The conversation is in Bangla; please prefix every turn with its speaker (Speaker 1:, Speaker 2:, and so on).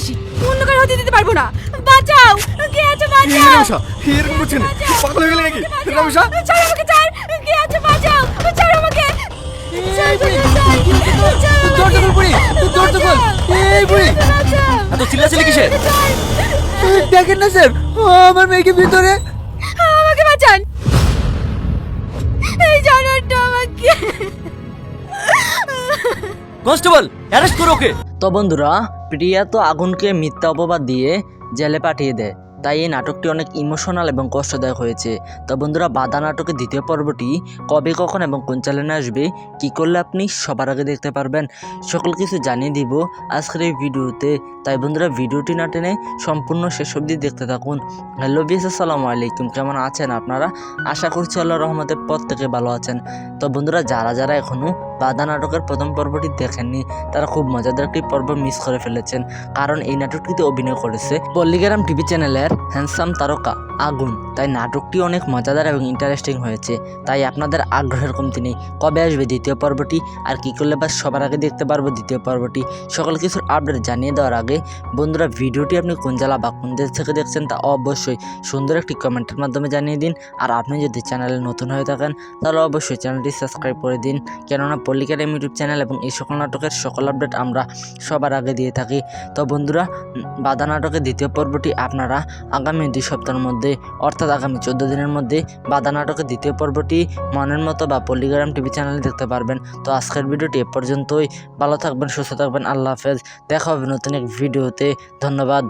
Speaker 1: ভালোবাসি অন্য কারও হতে দিতে পারব না। বাঁচাও! কে আছে বাঁচাও!
Speaker 2: এরকম করছেন পাগল হয়ে গেলে নাকি?
Speaker 1: ছাড় আমাকে ছাড়! কে আছে বাঁচাও! ছাড় আমাকে।
Speaker 3: দরজা খোল বুড়ি, দরজা খোল। এই বুড়ি।
Speaker 1: বাঁচাও।
Speaker 3: এত চিল্লাচিল্লি কিসের? দেখেন না স্যার আমার মেয়েকে ভিতরে।
Speaker 1: আমাকে বাঁচান! এই জানোয়ারটা আমাকে।
Speaker 3: কনস্টেবল অ্যারেস্ট করো ওকে। তো বন্ধুরা প্রিয়া তো আগুনকে মিথ্যা অপবাদ দিয়ে জেলে পাঠিয়ে দেয়। তাই এই নাটকটি অনেক ইমোশনাল এবং কষ্টদায়ক হয়েছে। তো বন্ধুরা বাধা নাটকের দ্বিতীয় পর্বটি কবে, কখন এবং কোন চ্যানেলে আসবে, কি করলে আপনি সবার আগে দেখতে পারবেন, সকল কিছু জানিয়ে দিব আজকের এই ভিডিওতে। তাই বন্ধুরা, ভিডিওটি না টেনে সম্পূর্ণ শেষ অবধি দেখতে থাকুন। হ্যালো বিএস আসসালামু আলাইকুম। কেমন আছেন আপনারা? আশা করছি আল্লাহ রহমতের প্রত্যেকে ভালো আছেন। তো বন্ধুরা, যারা যারা এখনও বাধা নাটকের প্রথম পর্বটি দেখেননি। তারা খুব মজাদার একটি পর্ব মিস করে ফেলেছেন, কারণ এই নাটকটিতে অভিনয় করেছে পল্লিগ্রাম টিভি চ্যানেলের হ্যান্ডসাম তারকা আগুন। তাই নাটকটি অনেক মজাদার এবং ইন্টারেস্টিং হয়েছে। তাই আপনাদের আগ্রহের কমতি নেই। কবে আসবে দ্বিতীয় পর্বটি? আর কি করলে বা সবার আগে দেখতে পারব দ্বিতীয় পর্বটি? সকল কিছুর আপডেট জানিয়ে দেওয়ার আগে, বন্ধুরা, ভিডিওটি আপনি কোন জেলা বা কোন দেশ থেকে দেখছেন তা অবশ্যই সুন্দর একটি কমেন্টের মাধ্যমে জানিয়ে দিন। আর আপনি যদি চ্যানেলে নতুন হয়ে থাকেন, তাহলে অবশ্যই চ্যানেলটি সাবস্ক্রাইব করে দিন। কেননা পল্লিকার এম ইউটিউব চ্যানেল এবং এই সকল নাটকের সকল আপডেট আমরা সবার আগে দিয়ে থাকি। তো বন্ধুরা বাধা নাটকের দ্বিতীয় পর্বটি আপনারা আগামী দুই সপ্তাহের মধ্যে, অর্থাৎ আগামী চোদ্দ দিনের মধ্যে বাধা নাটকের দ্বিতীয় পর্বটি মনের মতো বা পল্লিগ্রাম টিভি চ্যানেলে দেখতে পারবেন। তো আজকের ভিডিওটি এ পর্যন্তই। ভালো থাকবেন, সুস্থ থাকবেন। আল্লাহ হাফেজ। দেখা হবে নতুন এক ভিডিওতে। ধন্যবাদ।